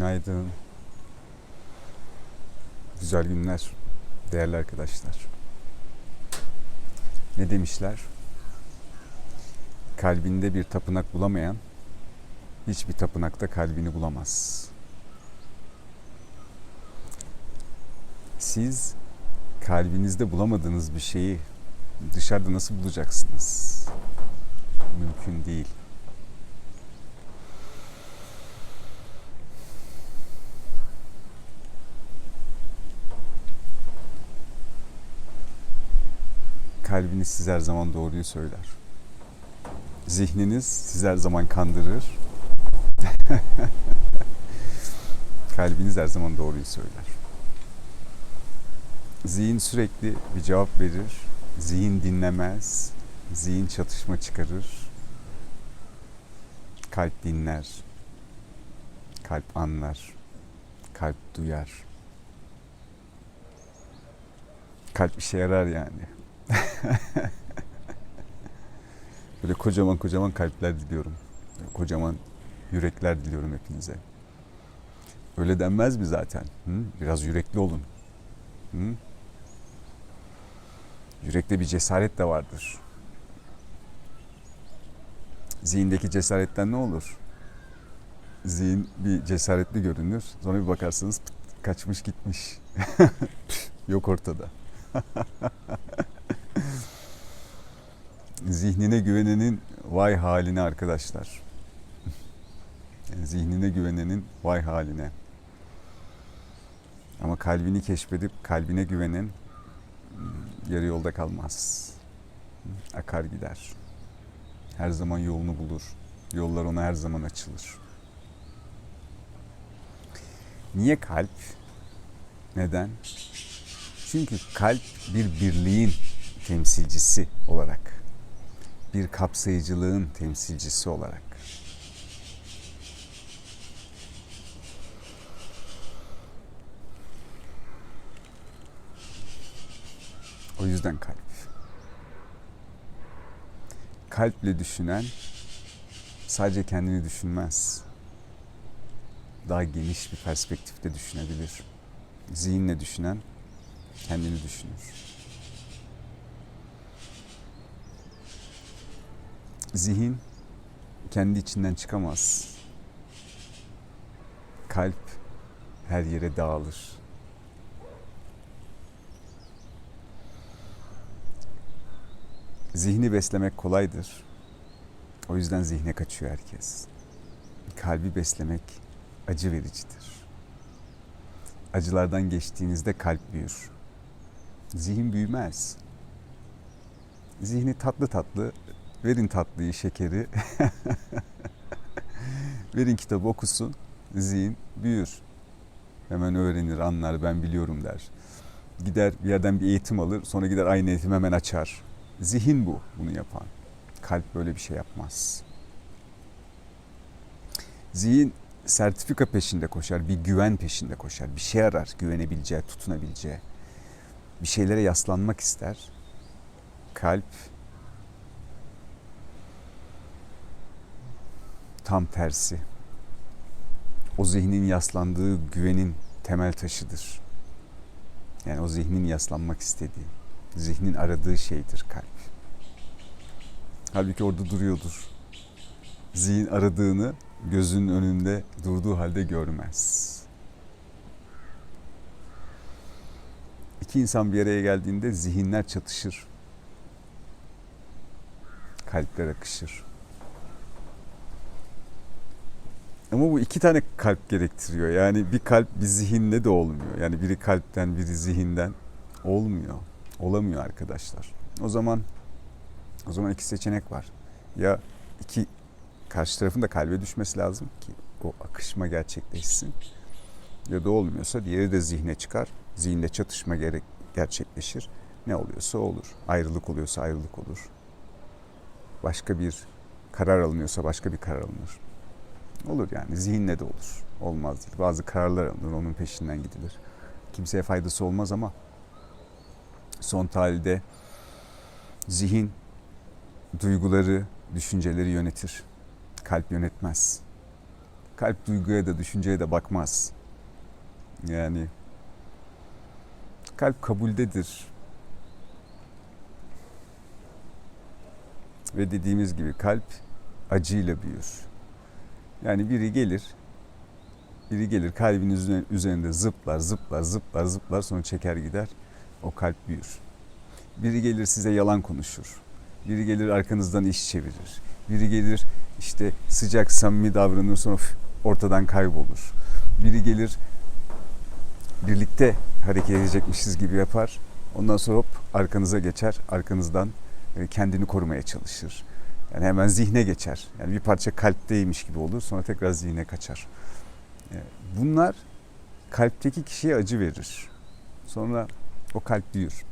Günaydın. Güzel günler değerli arkadaşlar. Ne demişler? Kalbinde bir tapınak bulamayan hiçbir tapınakta kalbini bulamaz. Siz kalbinizde bulamadığınız bir şeyi dışarıda nasıl bulacaksınız? Mümkün değil. Kalbiniz size her zaman doğruyu söyler. Zihniniz sizi her zaman kandırır. Kalbiniz her zaman doğruyu söyler. Zihin sürekli bir cevap verir. Zihin dinlemez. Zihin çatışma çıkarır. Kalp dinler. Kalp anlar. Kalp duyar. Kalp işe yarar yani. Böyle kocaman kocaman kalpler diliyorum. Böyle kocaman yürekler diliyorum hepinize. Öyle denmez mi zaten? Hı? Biraz yürekli olun. Hı? Yürekte bir cesaret de vardır. Zihindeki cesaretten ne olur? Zihin bir cesaretli görünür. Sonra bir bakarsınız pıt, kaçmış gitmiş. Yok ortada. Zihnine güvenenin vay haline arkadaşlar. Zihnine güvenenin vay haline. Ama kalbini keşfedip kalbine güvenen yarı yolda kalmaz. Akar gider. Her zaman yolunu bulur. Yollar ona her zaman açılır. Niye kalp? Neden? Çünkü kalp bir birliğin temsilcisi olarak, bir kapsayıcılığın temsilcisi olarak. O yüzden kalp. Kalple düşünen sadece kendini düşünmez. Daha geniş bir perspektifte düşünebilir. Zihinle düşünen kendini düşünür. Zihin kendi içinden çıkamaz. Kalp her yere dağılır. Zihni beslemek kolaydır. O yüzden zihne kaçıyor herkes. Kalbi beslemek acı vericidir. Acılardan geçtiğinizde kalp büyür. Zihin büyümez. Zihni tatlı tatlı, verin tatlıyı, şekeri, verin kitabı okusun, zihin büyür. Hemen öğrenir, anlar, ben biliyorum der. Gider bir yerden bir eğitim alır, sonra gider aynı eğitim hemen açar. Zihin bu, bunu yapan. Kalp böyle bir şey yapmaz. Zihin sertifika peşinde koşar, bir güven peşinde koşar. Bir şey arar, güvenebileceği, tutunabileceği. Bir şeylere yaslanmak ister. Kalp tam tersi. O zihnin yaslandığı güvenin temel taşıdır. Yani o zihnin yaslanmak istediği, zihnin aradığı şeydir kalp. Halbuki orada duruyordur. Zihin aradığını gözünün önünde durduğu halde görmez. İki insan bir araya geldiğinde zihinler çatışır. Kalpler akışır. Ama bu iki tane kalp gerektiriyor. Yani bir kalp bir zihinle de olmuyor. Yani biri kalpten biri zihinden olmuyor. Olamıyor arkadaşlar. O zaman o zaman iki seçenek var. Ya iki karşı tarafın da kalbe düşmesi lazım ki o akışma gerçekleşsin. Ya da olmuyorsa diğeri de zihne çıkar. Zihinde çatışma gerek gerçekleşir. Ne oluyorsa olur. Ayrılık oluyorsa ayrılık olur. Başka bir karar alınıyorsa başka bir karar alınır. Olur yani zihinle de olur. Olmaz değil. Bazı kararlar alınır onun peşinden gidilir. Kimseye faydası olmaz ama son tahlilde zihin duyguları, düşünceleri yönetir. Kalp yönetmez. Kalp duyguya da düşünceye de bakmaz. Yani kalp kabuldedir. Ve dediğimiz gibi kalp acıyla büyür. Yani biri gelir, biri gelir kalbin üzerinde zıplar, zıplar, zıplar, zıplar sonra çeker gider. O kalp büyür. Biri gelir size yalan konuşur. Biri gelir arkanızdan iş çevirir. Biri gelir işte sıcak samimi davranır sonra ortadan kaybolur. Biri gelir birlikte hareket edecekmişiz gibi yapar. Ondan sonra hop arkanıza geçer. Arkanızdan e, kendini korumaya çalışır. Yani hemen zihne geçer. Yani bir parça kalpteymiş gibi olur. Sonra tekrar zihne kaçar. E, bunlar kalpteki kişiye acı verir. Sonra o kalp büyür.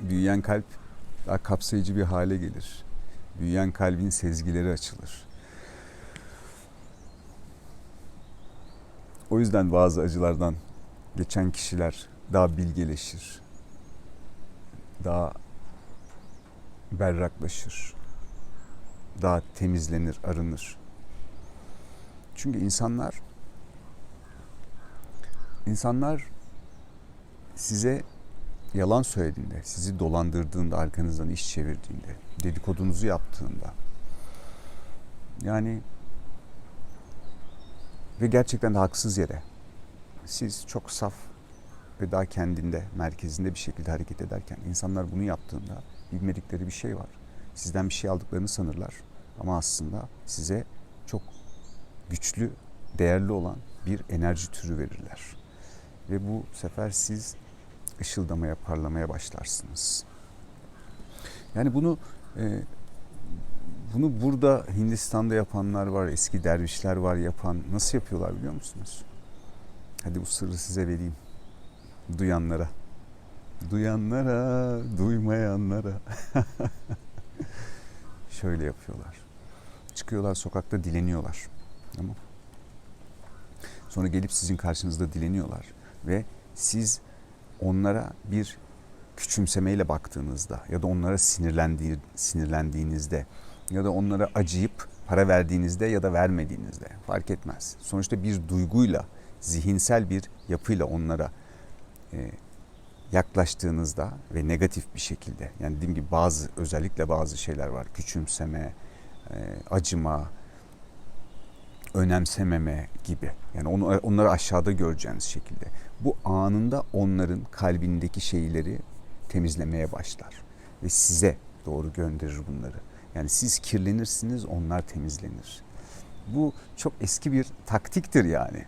Büyüyen kalp daha kapsayıcı bir hale gelir. Büyüyen kalbin sezgileri açılır. O yüzden bazı acılardan geçen kişiler daha bilgeleşir. Daha berraklaşır. Daha temizlenir, arınır. Çünkü insanlar insanlar size yalan söylediğinde, sizi dolandırdığında, arkanızdan iş çevirdiğinde, dedikodunuzu yaptığında yani ve gerçekten de haksız yere siz çok saf ve daha kendinde, merkezinde bir şekilde hareket ederken insanlar bunu yaptığında bilmedikleri bir şey var. Sizden bir şey aldıklarını sanırlar ama aslında size çok güçlü, değerli olan bir enerji türü verirler. Ve bu sefer siz ışıldamaya, parlamaya başlarsınız. Yani bunu e, bunu burada Hindistan'da yapanlar var, eski dervişler var yapan. Nasıl yapıyorlar biliyor musunuz? Hadi bu sırrı size vereyim. Duyanlara. Duyanlara, duymayanlara. Şöyle yapıyorlar. Çıkıyorlar sokakta dileniyorlar. Tamam. Sonra gelip sizin karşınızda dileniyorlar ve siz onlara bir küçümsemeyle baktığınızda ya da onlara sinirlendiği, sinirlendiğinizde ya da onlara acıyıp para verdiğinizde ya da vermediğinizde fark etmez. Sonuçta bir duyguyla, zihinsel bir yapıyla onlara e, yaklaştığınızda ve negatif bir şekilde yani dediğim gibi bazı özellikle bazı şeyler var. Küçümseme, e, acıma, önemsememe gibi. Yani onu, onları aşağıda göreceğiniz şekilde. Bu anında onların kalbindeki şeyleri temizlemeye başlar ve size doğru gönderir bunları. Yani siz kirlenirsiniz, onlar temizlenir. Bu çok eski bir taktiktir yani.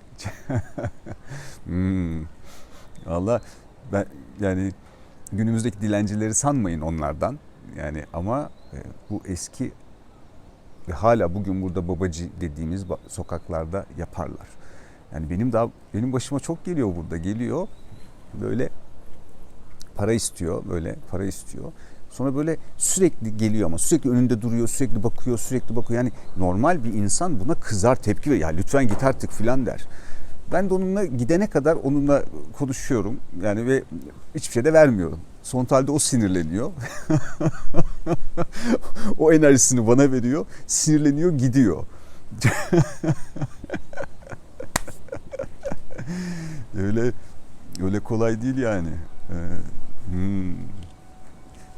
hmm. Valla ben yani günümüzdeki dilencileri sanmayın onlardan. Yani ama e, bu eski ve hala bugün burada babacı dediğimiz sokaklarda yaparlar. Yani benim daha benim başıma çok geliyor burada. Geliyor böyle para istiyor, böyle para istiyor. Sonra böyle sürekli geliyor ama sürekli önünde duruyor, sürekli bakıyor, sürekli bakıyor. Yani normal bir insan buna kızar, tepki ver. Ya lütfen git artık filan der. Ben de onunla gidene kadar onunla konuşuyorum. Yani ve hiçbir şey de vermiyorum. Son halde o sinirleniyor. o enerjisini bana veriyor. Sinirleniyor, gidiyor. öyle öyle kolay değil yani. Ee, hmm.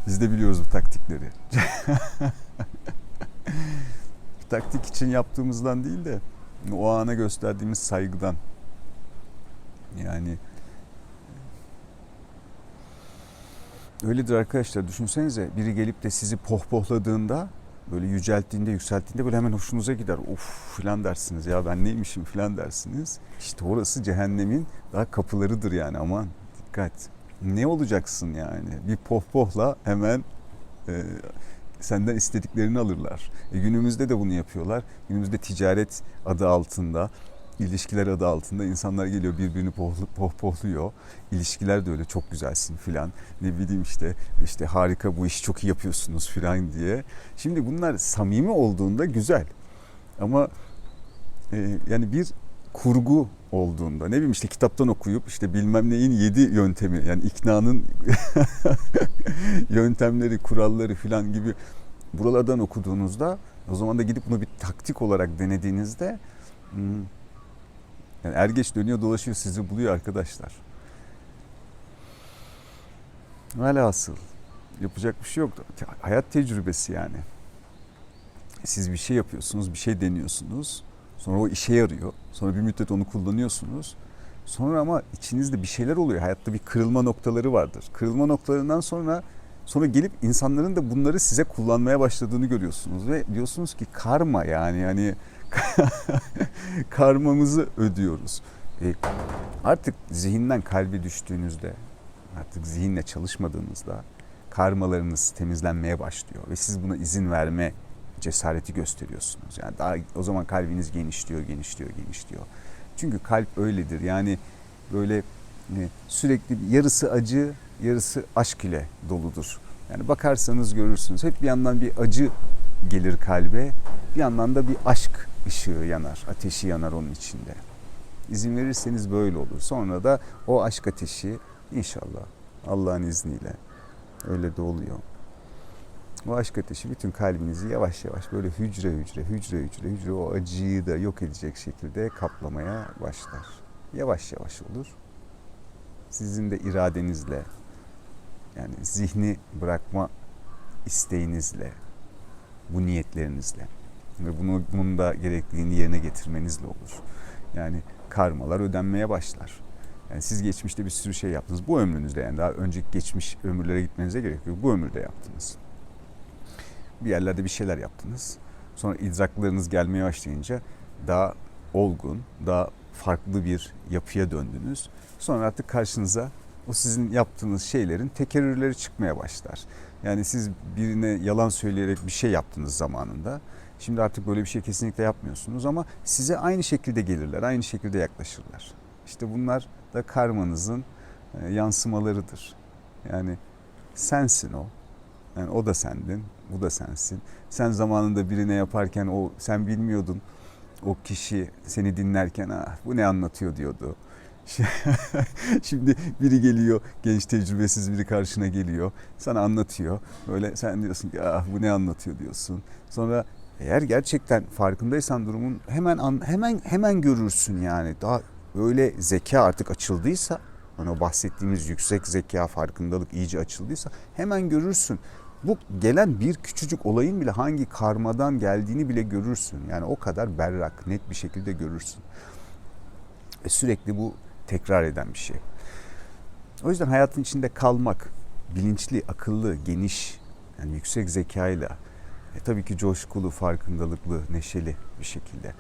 Biz de biliyoruz bu taktikleri. taktik için yaptığımızdan değil de o ana gösterdiğimiz saygıdan. Yani öyledir arkadaşlar. Düşünsenize biri gelip de sizi pohpohladığında böyle yücelttiğinde yükselttiğinde böyle hemen hoşunuza gider. Uf filan dersiniz ya ben neymişim filan dersiniz. İşte orası cehennemin daha kapılarıdır yani aman dikkat. Ne olacaksın yani? Bir pohpohla hemen e, senden istediklerini alırlar. E, günümüzde de bunu yapıyorlar. Günümüzde ticaret adı altında ilişkiler adı altında insanlar geliyor birbirini pohlu, pohpohluyor. İlişkiler de öyle çok güzelsin filan. Ne bileyim işte işte harika bu işi çok iyi yapıyorsunuz filan diye. Şimdi bunlar samimi olduğunda güzel. Ama e, yani bir kurgu olduğunda ne bileyim işte kitaptan okuyup işte bilmem neyin yedi yöntemi yani iknanın yöntemleri kuralları filan gibi buralardan okuduğunuzda o zaman da gidip bunu bir taktik olarak denediğinizde hmm, yani er geç dönüyor dolaşıyor sizi buluyor arkadaşlar. Velhasıl yapacak bir şey yok. Hayat tecrübesi yani. Siz bir şey yapıyorsunuz, bir şey deniyorsunuz. Sonra o işe yarıyor. Sonra bir müddet onu kullanıyorsunuz. Sonra ama içinizde bir şeyler oluyor. Hayatta bir kırılma noktaları vardır. Kırılma noktalarından sonra sonra gelip insanların da bunları size kullanmaya başladığını görüyorsunuz ve diyorsunuz ki karma yani yani karmamızı ödüyoruz. E, artık zihinden kalbe düştüğünüzde, artık zihinle çalışmadığınızda karmalarınız temizlenmeye başlıyor ve siz buna izin verme cesareti gösteriyorsunuz. Yani daha o zaman kalbiniz genişliyor, genişliyor, genişliyor. Çünkü kalp öyledir. Yani böyle e, sürekli yarısı acı, yarısı aşk ile doludur. Yani bakarsanız görürsünüz. Hep bir yandan bir acı gelir kalbe, bir yandan da bir aşk ışığı yanar, ateşi yanar onun içinde. İzin verirseniz böyle olur. Sonra da o aşk ateşi inşallah Allah'ın izniyle öyle de oluyor. O aşk ateşi bütün kalbinizi yavaş yavaş böyle hücre hücre, hücre hücre, hücre o acıyı da yok edecek şekilde kaplamaya başlar. Yavaş yavaş olur. Sizin de iradenizle, yani zihni bırakma isteğinizle, bu niyetlerinizle ve bunu bunun da gerekliliğini yerine getirmenizle olur. Yani karmalar ödenmeye başlar. Yani siz geçmişte bir sürü şey yaptınız. Bu ömrünüzde yani daha önceki geçmiş ömürlere gitmenize gerek yok. Bu ömürde yaptınız. Bir yerlerde bir şeyler yaptınız. Sonra idraklarınız gelmeye başlayınca daha olgun, daha farklı bir yapıya döndünüz. Sonra artık karşınıza o sizin yaptığınız şeylerin tekerrürleri çıkmaya başlar. Yani siz birine yalan söyleyerek bir şey yaptınız zamanında. Şimdi artık böyle bir şey kesinlikle yapmıyorsunuz ama size aynı şekilde gelirler, aynı şekilde yaklaşırlar. İşte bunlar da karmanızın e, yansımalarıdır. Yani sensin o. Yani o da sendin, bu da sensin. Sen zamanında birine yaparken o sen bilmiyordun. O kişi seni dinlerken ah bu ne anlatıyor diyordu. Şimdi biri geliyor, genç tecrübesiz biri karşına geliyor. Sana anlatıyor. Böyle sen diyorsun ki ah bu ne anlatıyor diyorsun. Sonra eğer gerçekten farkındaysan durumun hemen hemen hemen görürsün yani. Daha öyle zeka artık açıldıysa, hani o bahsettiğimiz yüksek zeka farkındalık iyice açıldıysa hemen görürsün. Bu gelen bir küçücük olayın bile hangi karmadan geldiğini bile görürsün. Yani o kadar berrak, net bir şekilde görürsün. E sürekli bu tekrar eden bir şey. O yüzden hayatın içinde kalmak, bilinçli, akıllı, geniş, yani yüksek zekayla, e, tabii ki coşkulu, farkındalıklı, neşeli bir şekilde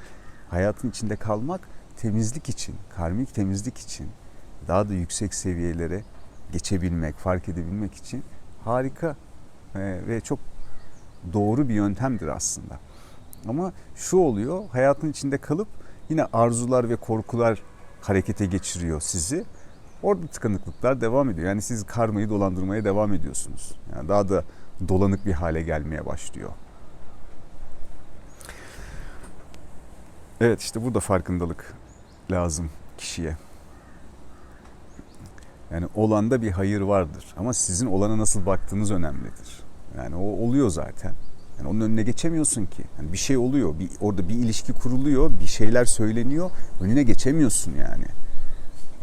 hayatın içinde kalmak temizlik için, karmik temizlik için daha da yüksek seviyelere geçebilmek, fark edebilmek için harika e, ve çok doğru bir yöntemdir aslında. Ama şu oluyor, hayatın içinde kalıp yine arzular ve korkular harekete geçiriyor sizi. Orada tıkanıklıklar devam ediyor. Yani siz karmayı dolandırmaya devam ediyorsunuz. Yani daha da dolanık bir hale gelmeye başlıyor. Evet işte burada farkındalık lazım kişiye. Yani olanda bir hayır vardır ama sizin olana nasıl baktığınız önemlidir. Yani o oluyor zaten. Yani onun önüne geçemiyorsun ki. Yani bir şey oluyor, bir, orada bir ilişki kuruluyor, bir şeyler söyleniyor, önüne geçemiyorsun yani.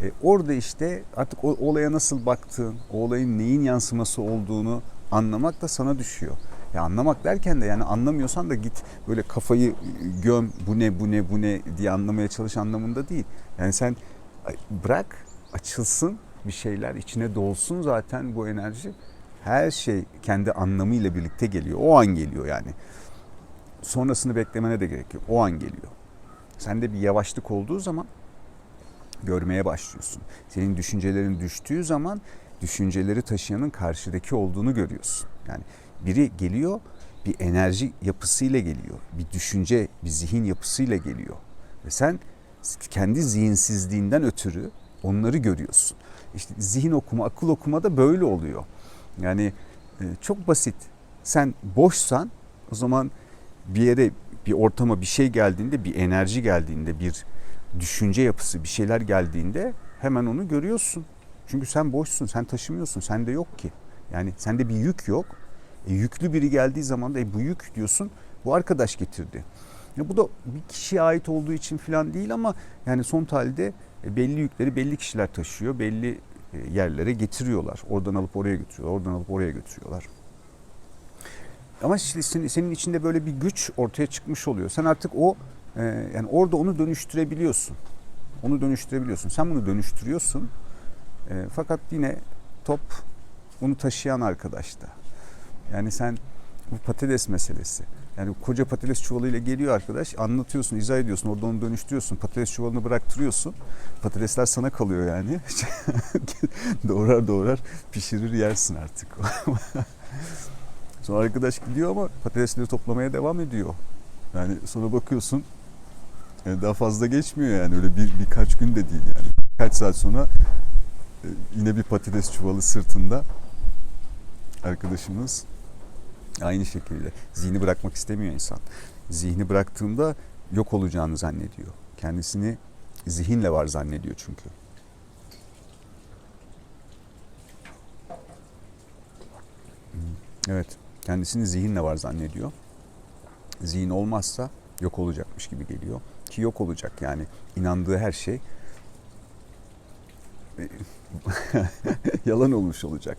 E, orada işte artık o olaya nasıl baktığın, o olayın neyin yansıması olduğunu anlamak da sana düşüyor. Ya anlamak derken de yani anlamıyorsan da git böyle kafayı göm bu ne bu ne bu ne diye anlamaya çalış anlamında değil. Yani sen bırak açılsın bir şeyler içine dolsun zaten bu enerji. Her şey kendi anlamıyla birlikte geliyor. O an geliyor yani. Sonrasını beklemene de gerek yok. O an geliyor. Sende bir yavaşlık olduğu zaman görmeye başlıyorsun. Senin düşüncelerin düştüğü zaman düşünceleri taşıyanın karşıdaki olduğunu görüyorsun. Yani biri geliyor bir enerji yapısıyla geliyor. Bir düşünce, bir zihin yapısıyla geliyor. Ve sen kendi zihinsizliğinden ötürü onları görüyorsun. İşte zihin okuma, akıl okuma da böyle oluyor. Yani e, çok basit. Sen boşsan o zaman bir yere, bir ortama bir şey geldiğinde, bir enerji geldiğinde, bir düşünce yapısı, bir şeyler geldiğinde hemen onu görüyorsun. Çünkü sen boşsun, sen taşımıyorsun, sende yok ki. Yani sende bir yük yok E, yüklü biri geldiği zaman da e, bu yük diyorsun bu arkadaş getirdi. Ya bu da bir kişiye ait olduğu için falan değil ama yani son halde e, belli yükleri belli kişiler taşıyor. Belli e, yerlere getiriyorlar. Oradan alıp oraya götürüyorlar. Oradan alıp oraya götürüyorlar. Ama senin içinde böyle bir güç ortaya çıkmış oluyor. Sen artık o e, yani orada onu dönüştürebiliyorsun. Onu dönüştürebiliyorsun. Sen bunu dönüştürüyorsun. E, fakat yine top onu taşıyan arkadaşta. Yani sen bu patates meselesi. Yani koca patates çuvalıyla geliyor arkadaş. Anlatıyorsun, izah ediyorsun. Orada onu dönüştürüyorsun. Patates çuvalını bıraktırıyorsun. Patatesler sana kalıyor yani. doğrar doğrar pişirir yersin artık. Sonra arkadaş gidiyor ama patatesleri toplamaya devam ediyor. Yani sonra bakıyorsun yani daha fazla geçmiyor yani öyle bir birkaç gün de değil yani. Kaç saat sonra e, yine bir patates çuvalı sırtında arkadaşımız aynı şekilde zihni bırakmak istemiyor insan. Zihni bıraktığında yok olacağını zannediyor. Kendisini zihinle var zannediyor çünkü. Evet, kendisini zihinle var zannediyor. Zihin olmazsa yok olacakmış gibi geliyor. Ki yok olacak yani inandığı her şey yalan olmuş olacak.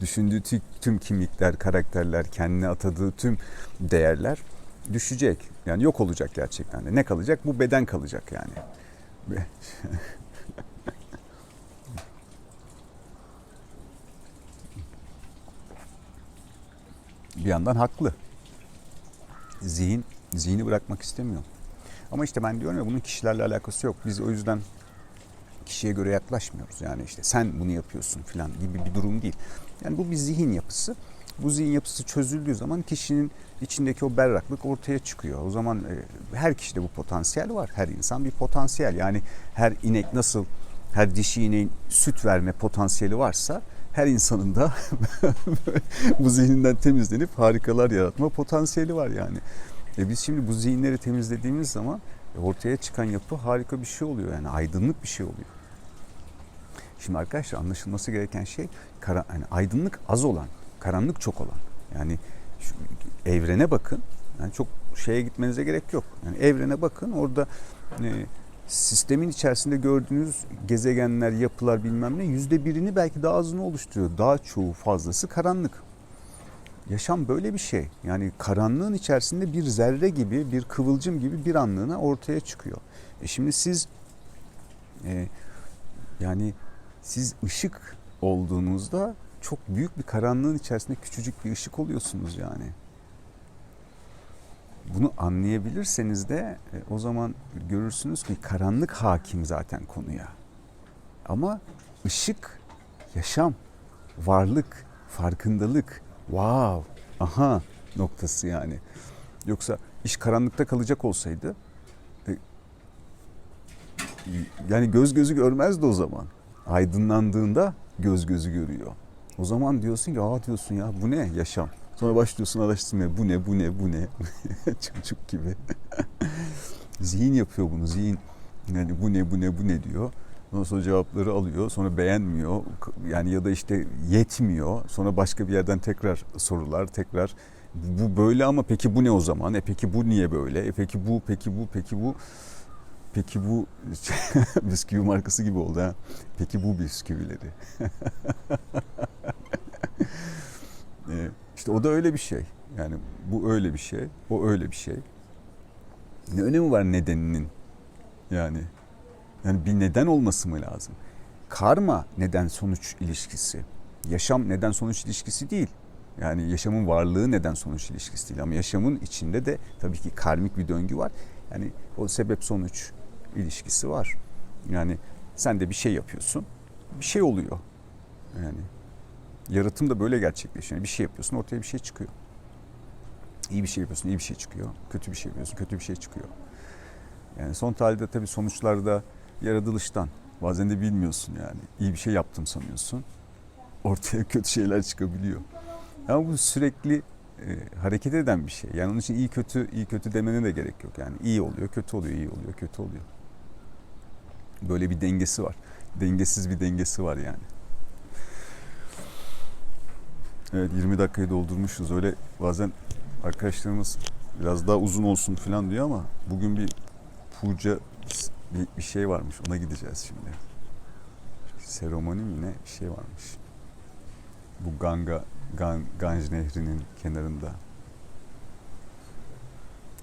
Düşündüğü tüm, kimlikler, karakterler, kendine atadığı tüm değerler düşecek. Yani yok olacak gerçekten de. Ne kalacak? Bu beden kalacak yani. bir yandan haklı. Zihin, zihni bırakmak istemiyor. Ama işte ben diyorum ya bunun kişilerle alakası yok. Biz o yüzden kişiye göre yaklaşmıyoruz. Yani işte sen bunu yapıyorsun falan gibi bir durum değil. Yani bu bir zihin yapısı. Bu zihin yapısı çözüldüğü zaman kişinin içindeki o berraklık ortaya çıkıyor. O zaman e, her kişide bu potansiyel var. Her insan bir potansiyel. Yani her inek nasıl her dişi ineğin süt verme potansiyeli varsa her insanın da bu zihninden temizlenip harikalar yaratma potansiyeli var yani. E biz şimdi bu zihinleri temizlediğimiz zaman ortaya çıkan yapı harika bir şey oluyor yani aydınlık bir şey oluyor. Şimdi arkadaşlar anlaşılması gereken şey kara, yani aydınlık az olan, karanlık çok olan. Yani şu, evrene bakın. Yani çok şeye gitmenize gerek yok. Yani evrene bakın orada e, sistemin içerisinde gördüğünüz gezegenler, yapılar bilmem ne yüzde birini belki daha azını oluşturuyor. Daha çoğu fazlası karanlık. Yaşam böyle bir şey. Yani karanlığın içerisinde bir zerre gibi, bir kıvılcım gibi bir anlığına ortaya çıkıyor. E şimdi siz e, yani siz ışık olduğunuzda çok büyük bir karanlığın içerisinde küçücük bir ışık oluyorsunuz yani. Bunu anlayabilirseniz de e, o zaman görürsünüz ki karanlık hakim zaten konuya. Ama ışık, yaşam, varlık, farkındalık, wow, aha noktası yani. Yoksa iş karanlıkta kalacak olsaydı e, yani göz gözü görmezdi o zaman. Aydınlandığında göz gözü görüyor. O zaman diyorsun ki aa diyorsun ya bu ne yaşam. Sonra başlıyorsun araştırmaya bu ne bu ne bu ne çocuk gibi. zihin yapıyor bunu zihin. Yani bu ne bu ne bu ne diyor. Ondan sonra cevapları alıyor. Sonra beğenmiyor. Yani ya da işte yetmiyor. Sonra başka bir yerden tekrar sorular, tekrar bu böyle ama peki bu ne o zaman? E peki bu niye böyle? E peki bu, peki bu, peki bu. Peki bu bisküvi markası gibi oldu ha. Peki bu bisküvileri. e, işte o da öyle bir şey. Yani bu öyle bir şey, o öyle bir şey. Ne önemi var nedeninin? Yani yani bir neden olması mı lazım? Karma neden sonuç ilişkisi. Yaşam neden sonuç ilişkisi değil. Yani yaşamın varlığı neden sonuç ilişkisi değil. Ama yaşamın içinde de tabii ki karmik bir döngü var. Yani o sebep sonuç ilişkisi var. Yani sen de bir şey yapıyorsun. Bir şey oluyor. Yani yaratım da böyle gerçekleşiyor. Bir şey yapıyorsun ortaya bir şey çıkıyor. İyi bir şey yapıyorsun iyi bir şey çıkıyor. Kötü bir şey yapıyorsun kötü bir şey çıkıyor. Yani son tahlilde tabii sonuçlarda yaratılıştan. Bazen de bilmiyorsun yani. İyi bir şey yaptım sanıyorsun. Ortaya kötü şeyler çıkabiliyor. Ama bu sürekli e, hareket eden bir şey. Yani onun için iyi kötü iyi kötü demene de gerek yok. Yani iyi oluyor, kötü oluyor, iyi oluyor, kötü oluyor. Böyle bir dengesi var. Dengesiz bir dengesi var yani. Evet 20 dakikayı doldurmuşuz. Öyle bazen arkadaşlarımız biraz daha uzun olsun falan diyor ama bugün bir puca bir, bir şey varmış. Ona gideceğiz şimdi. Seremoni mi ne bir şey varmış. Bu Ganga Gan, Ganj Nehri'nin kenarında.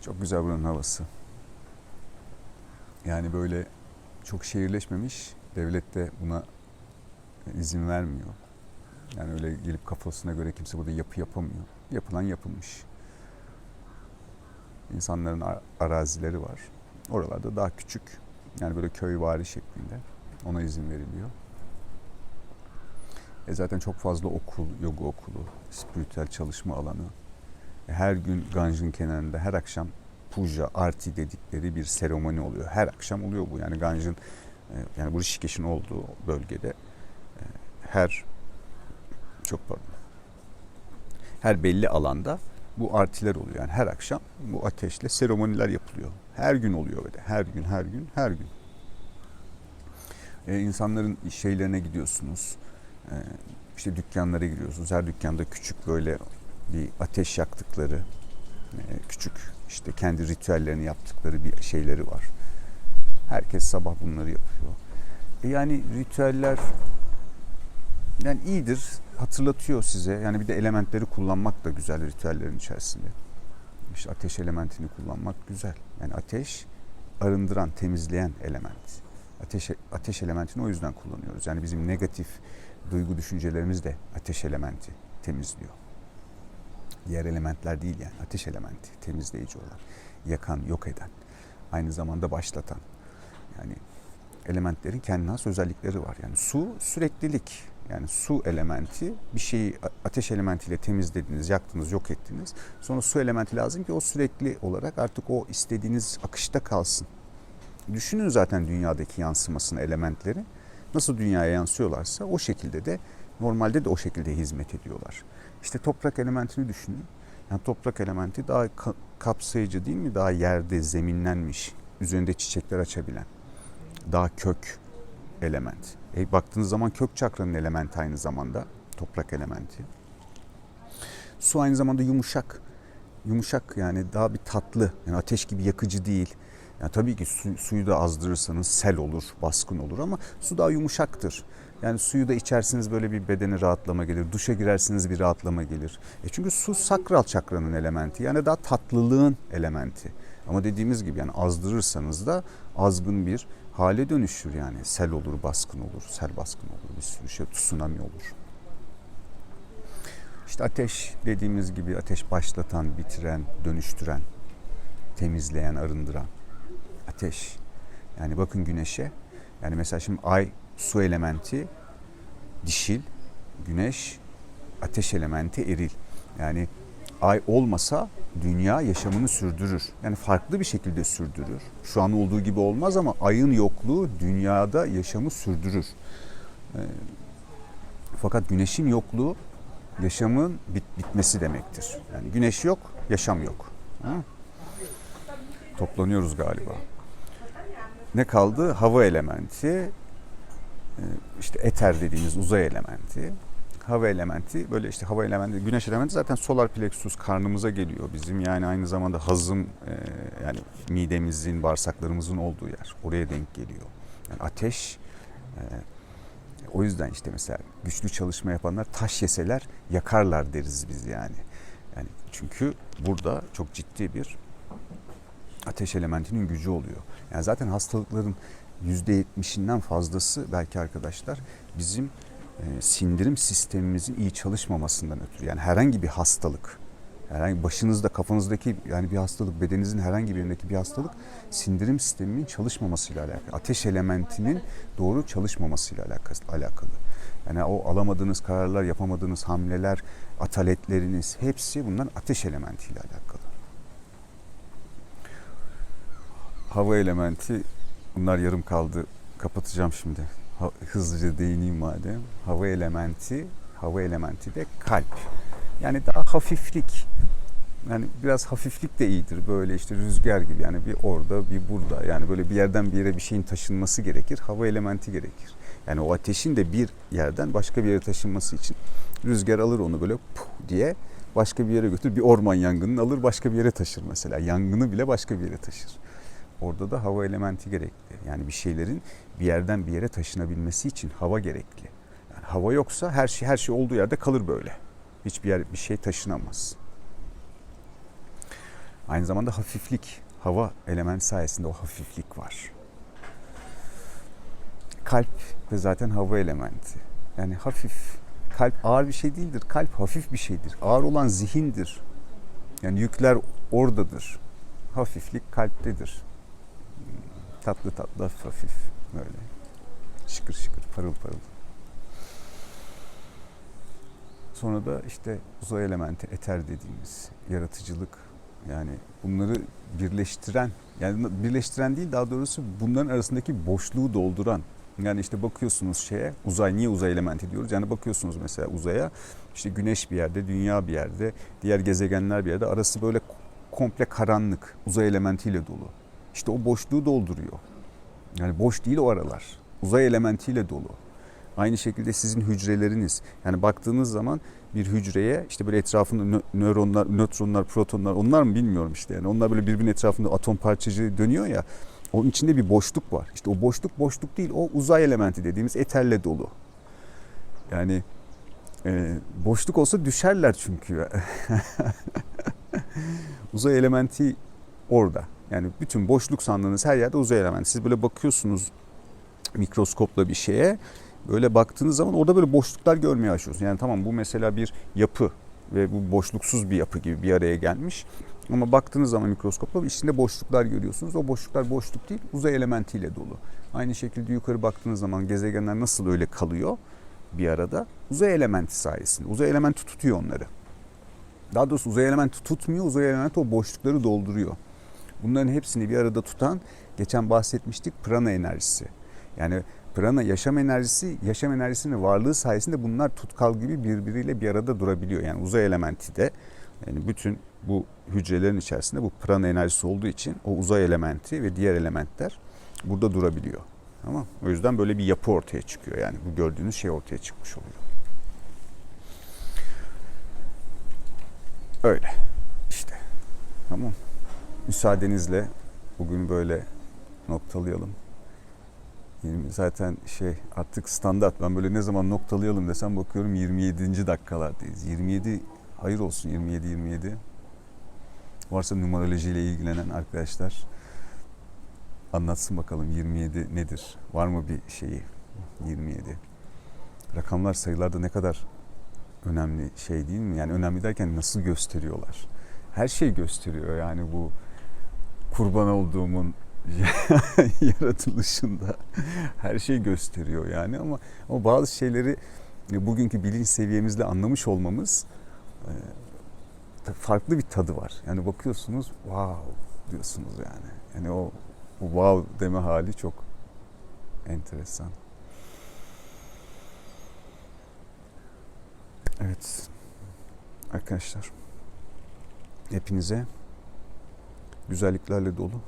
Çok güzel buranın havası. Yani böyle çok şehirleşmemiş. Devlet de buna izin vermiyor. Yani öyle gelip kafasına göre kimse burada yapı yapamıyor. Yapılan yapılmış. İnsanların ar- arazileri var. Oralarda daha küçük. Yani böyle köyvari şeklinde. Ona izin veriliyor. E zaten çok fazla okul, yoga okulu, spiritüel çalışma alanı. E her gün Ganj'ın kenarında her akşam puja, arti dedikleri bir seremoni oluyor. Her akşam oluyor bu. Yani Ganj'ın e, yani bu Rishikesh'in olduğu bölgede e, her çok pardon. Her belli alanda bu artiler oluyor. Yani her akşam bu ateşle seremoniler yapılıyor. Her gün oluyor böyle. Her gün, her gün, her gün. Ee, insanların şeylerine gidiyorsunuz. Ee, işte dükkanlara giriyorsunuz. Her dükkanda küçük böyle bir ateş yaktıkları, e, küçük işte kendi ritüellerini yaptıkları bir şeyleri var. Herkes sabah bunları yapıyor. E yani ritüeller yani iyidir, hatırlatıyor size. Yani bir de elementleri kullanmak da güzel ritüellerin içerisinde. İşte ateş elementini kullanmak güzel. Yani ateş arındıran, temizleyen element. Ateş, ateş elementini o yüzden kullanıyoruz. Yani bizim negatif duygu düşüncelerimiz de ateş elementi temizliyor. Diğer elementler değil yani ateş elementi temizleyici olan, yakan, yok eden, aynı zamanda başlatan. Yani elementlerin kendine has özellikleri var. Yani su süreklilik. Yani su elementi bir şeyi ateş elementiyle temizlediniz, yaktınız, yok ettiniz. Sonra su elementi lazım ki o sürekli olarak artık o istediğiniz akışta kalsın. Düşünün zaten dünyadaki yansımasını elementleri. Nasıl dünyaya yansıyorlarsa o şekilde de normalde de o şekilde hizmet ediyorlar. İşte toprak elementini düşünün. Yani toprak elementi daha ka- kapsayıcı değil mi? Daha yerde zeminlenmiş, üzerinde çiçekler açabilen, daha kök element. E, baktığınız zaman kök çakranın elementi aynı zamanda toprak elementi. Su aynı zamanda yumuşak. Yumuşak yani daha bir tatlı. Yani ateş gibi yakıcı değil. Yani tabii ki su, suyu da azdırırsanız sel olur, baskın olur ama su daha yumuşaktır. Yani suyu da içersiniz böyle bir bedene rahatlama gelir. Duşa girersiniz bir rahatlama gelir. E çünkü su sakral çakranın elementi. Yani daha tatlılığın elementi. Ama dediğimiz gibi yani azdırırsanız da azgın bir hale dönüşür yani. Sel olur, baskın olur, sel baskın olur, bir sürü şey, tsunami olur. İşte ateş dediğimiz gibi ateş başlatan, bitiren, dönüştüren, temizleyen, arındıran. Ateş. Yani bakın güneşe. Yani mesela şimdi ay su elementi dişil, güneş ateş elementi eril. Yani ay olmasa dünya yaşamını sürdürür. Yani farklı bir şekilde sürdürür. Şu an olduğu gibi olmaz ama ayın yokluğu dünyada yaşamı sürdürür. Ee, fakat güneşin yokluğu yaşamın bit bitmesi demektir. Yani güneş yok, yaşam yok. Hı? Toplanıyoruz galiba. Ne kaldı? Hava elementi, işte eter dediğimiz uzay elementi, hava elementi böyle işte hava elementi, güneş elementi zaten solar plexus karnımıza geliyor bizim. Yani aynı zamanda hazım e, yani midemizin, bağırsaklarımızın olduğu yer. Oraya denk geliyor. Yani ateş e, o yüzden işte mesela güçlü çalışma yapanlar taş yeseler yakarlar deriz biz yani. Yani çünkü burada çok ciddi bir ateş elementinin gücü oluyor. Yani zaten hastalıkların %70'inden fazlası belki arkadaşlar bizim e, sindirim sistemimizin iyi çalışmamasından ötürü. Yani herhangi bir hastalık, herhangi başınızda kafanızdaki yani bir hastalık, bedeninizin herhangi bir yerindeki bir hastalık sindirim sisteminin çalışmamasıyla alakalı. Ateş elementinin doğru çalışmamasıyla alakalı. Yani o alamadığınız kararlar, yapamadığınız hamleler, ataletleriniz hepsi bundan ateş elementiyle alakalı. Hava elementi bunlar yarım kaldı. Kapatacağım şimdi. Hızlıca değineyim madem. Hava elementi, hava elementi de kalp. Yani daha hafiflik. Yani biraz hafiflik de iyidir. Böyle işte rüzgar gibi yani bir orada bir burada. Yani böyle bir yerden bir yere bir şeyin taşınması gerekir. Hava elementi gerekir. Yani o ateşin de bir yerden başka bir yere taşınması için rüzgar alır onu böyle puh diye başka bir yere götürür. Bir orman yangınını alır başka bir yere taşır mesela. Yangını bile başka bir yere taşır. Orada da hava elementi gerekli. Yani bir şeylerin bir yerden bir yere taşınabilmesi için hava gerekli. Yani hava yoksa her şey her şey olduğu yerde kalır böyle. Hiçbir yer bir şey taşınamaz. Aynı zamanda hafiflik, hava elementi sayesinde o hafiflik var. Kalp de zaten hava elementi. Yani hafif. Kalp ağır bir şey değildir. Kalp hafif bir şeydir. Ağır olan zihindir. Yani yükler oradadır. Hafiflik kalptedir. Tatlı tatlı hafif hafif böyle. Şıkır şıkır parıl parıl. Sonra da işte uzay elementi, eter dediğimiz yaratıcılık. Yani bunları birleştiren, yani birleştiren değil daha doğrusu bunların arasındaki boşluğu dolduran. Yani işte bakıyorsunuz şeye, uzay niye uzay elementi diyoruz? Yani bakıyorsunuz mesela uzaya, işte güneş bir yerde, dünya bir yerde, diğer gezegenler bir yerde. Arası böyle komple karanlık, uzay elementiyle dolu. İşte o boşluğu dolduruyor. Yani boş değil o aralar. Uzay elementiyle dolu. Aynı şekilde sizin hücreleriniz. Yani baktığınız zaman bir hücreye işte böyle etrafında nö- nöronlar, nötronlar, protonlar onlar mı bilmiyorum işte. Yani onlar böyle birbirinin etrafında atom parçacığı dönüyor ya. Onun içinde bir boşluk var. İşte o boşluk boşluk değil. O uzay elementi dediğimiz eterle dolu. Yani e, boşluk olsa düşerler çünkü. uzay elementi orada. Yani bütün boşluk sandığınız her yerde uzay elementi. Siz böyle bakıyorsunuz mikroskopla bir şeye. Böyle baktığınız zaman orada böyle boşluklar görmeye başlıyorsunuz. Yani tamam bu mesela bir yapı ve bu boşluksuz bir yapı gibi bir araya gelmiş. Ama baktığınız zaman mikroskopla içinde boşluklar görüyorsunuz. O boşluklar boşluk değil, uzay elementiyle dolu. Aynı şekilde yukarı baktığınız zaman gezegenler nasıl öyle kalıyor bir arada? Uzay elementi sayesinde. Uzay elementi tutuyor onları. Daha doğrusu uzay elementi tutmuyor, uzay elementi o boşlukları dolduruyor. Bunların hepsini bir arada tutan, geçen bahsetmiştik, prana enerjisi. Yani prana yaşam enerjisi, yaşam enerjisinin varlığı sayesinde bunlar tutkal gibi birbiriyle bir arada durabiliyor. Yani uzay elementi de yani bütün bu hücrelerin içerisinde bu prana enerjisi olduğu için o uzay elementi ve diğer elementler burada durabiliyor. Tamam O yüzden böyle bir yapı ortaya çıkıyor. Yani bu gördüğünüz şey ortaya çıkmış oluyor. Öyle. İşte. Tamam. Müsaadenizle bugün böyle noktalayalım. Zaten şey artık standart. Ben böyle ne zaman noktalayalım desem bakıyorum 27. dakikalardayız. 27 hayır olsun 27 27. Varsa numaroloji ile ilgilenen arkadaşlar anlatsın bakalım 27 nedir? Var mı bir şeyi 27? Rakamlar sayılarda ne kadar önemli şey değil mi? Yani önemli derken nasıl gösteriyorlar? Her şey gösteriyor yani bu kurban olduğumun yaratılışında her şey gösteriyor yani ama ama bazı şeyleri bugünkü bilinç seviyemizle anlamış olmamız farklı bir tadı var. Yani bakıyorsunuz wow diyorsunuz yani. Yani o, o wow deme hali çok enteresan. Evet arkadaşlar hepinize güzelliklerle dolu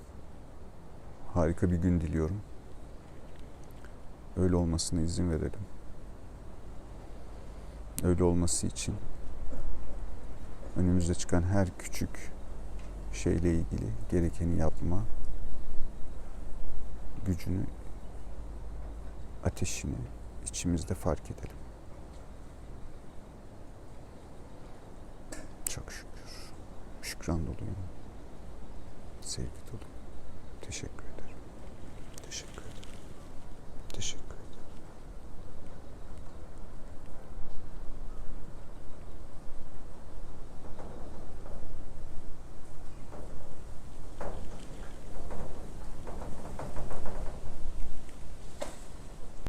harika bir gün diliyorum. Öyle olmasına izin verelim. Öyle olması için önümüze çıkan her küçük şeyle ilgili gerekeni yapma gücünü, ateşini içimizde fark edelim. Çok şükür. Şükran doluyum sevgi dolu. Teşekkür ederim. Teşekkür ederim. Teşekkür